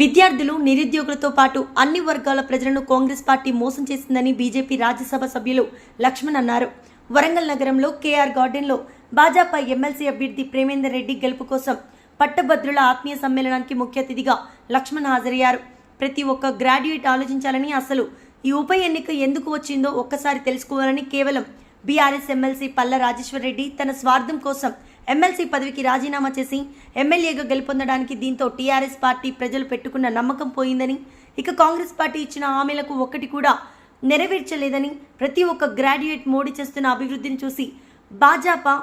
విద్యార్థులు నిరుద్యోగులతో పాటు అన్ని వర్గాల ప్రజలను కాంగ్రెస్ పార్టీ మోసం చేసిందని బీజేపీ రాజ్యసభ సభ్యులు లక్ష్మణ్ అన్నారు. వరంగల్ నగరంలో కేఆర్ గార్డెన్లో భాజపా ఎమ్మెల్సీ అభ్యర్థి ప్రేమేందర్ రెడ్డి గెలుపు కోసం పట్టభద్రుల ఆత్మీయ సమ్మేళనానికి ముఖ్య అతిథిగా లక్ష్మణ్ హాజరయ్యారు. ప్రతి ఒక్క గ్రాడ్యుయేట్ ఆలోచించాలని అసలు ఈ ఉప ఎన్నిక ఎందుకు వచ్చిందో ఒక్కసారి తెలుసుకోవాలని కేవలం బీఆర్ఎస్ ఎమ్మెల్సీ పల్ల రాజేశ్వర్ రెడ్డి తన స్వార్థం కోసం ఎమ్మెల్సీ పదవికి రాజీనామా చేసి ఎమ్మెల్యేగా గెలుపొందడానికి దీంతో టీఆర్ఎస్ పార్టీ ప్రజలు పెట్టుకున్న నమ్మకం పోయిందని ఇక కాంగ్రెస్ పార్టీ ఇచ్చిన హామీలకు ఒక్కటి కూడా నెరవేర్చలేదని ప్రతి ఒక్క గ్రాడ్యుయేట్ మోడీ చేస్తున్న అభివృద్ధిని చూసి భాజపా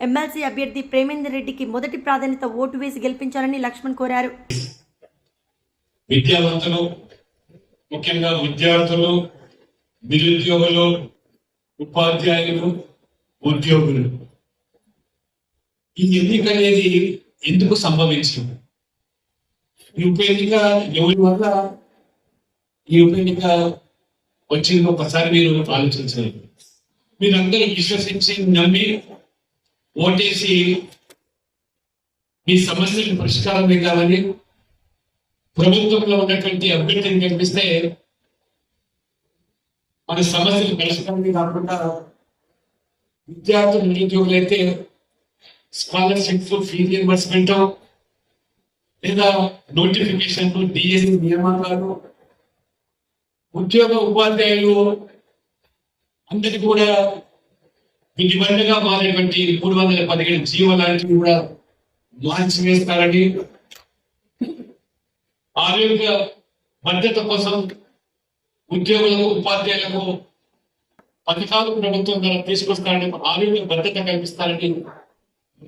ఎమ్మెల్సీ అభ్యర్థి ప్రేమేందర్ రెడ్డికి మొదటి ప్రాధాన్యత ఓటు వేసి గెలిపించాలని లక్ష్మణ్ కోరారు. విద్యావంతులు ముఖ్యంగా విద్యార్థులు నిరుద్యోగులు ఉపాధ్యాయులు ఉద్యోగులు. ఈ ఎన్నిక అనేది ఎందుకు సంభవించింది? ఈ ఉప ఎన్నిక ఎవరి వల్ల ఈ ఉప ఎన్నిక వచ్చింది ఒకసారి మీరు ఆలోచించలేదు మీరందరూ విశ్వసించి నమ్మి ఓటేసి మీ సమస్యలకు పరిష్కారం కావాలని ప్రభుత్వంలో ఉన్నటువంటి అభ్యర్థిని కనిపిస్తే మన సమస్యలు పరిష్కారమే కాకుండా విద్యార్థులు నిరుద్యోగులైతే స్కాలర్షిప్ ఫీ రియంబర్స్మెంట్ లేదా నోటిఫికేషన్ డిఎస్ నియామకాలు ఉద్యోగ ఉపాధ్యాయులు అందరికి కూడా విడిబండగా మారేటువంటి మూడు వందల పదిహేడు జీవో కూడా మార్చి వేస్తారని ఆరోగ్య భద్రత కోసం ఉద్యోగులకు ఉపాధ్యాయులకు పథకాలు ప్రభుత్వం ద్వారా తీసుకొస్తారని ఆరోగ్య భద్రత కల్పిస్తారని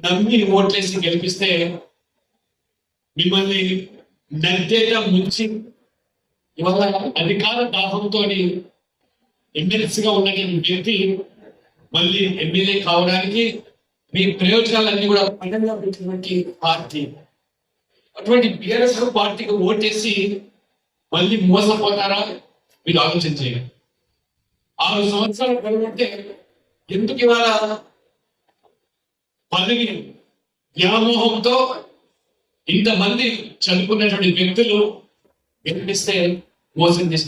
నమ్మి ఓట్లేసి గెలిపిస్తే మిమ్మల్ని నద్దేట ముంచి ఇవాళ అధికార దాహంతో ఎమ్మెల్సీగా ఉన్న వ్యక్తి మళ్ళీ ఎమ్మెల్యే కావడానికి మీ ప్రయోజనాలన్నీ కూడా పండుగ పెట్టినటువంటి పార్టీ. అటువంటి బీఆర్ఎస్ పార్టీకి ఓటేసి మళ్ళీ మోసపోతారా? మీరు ఆలోచించేయండి ఆరు సంవత్సరాలు కనుగొంటే ఎందుకు ఇవాళ పదవి వ్యామోహంతో ఇంతమంది చదువుకున్నటువంటి వ్యక్తులు వినిపిస్తే మోసం చేసిన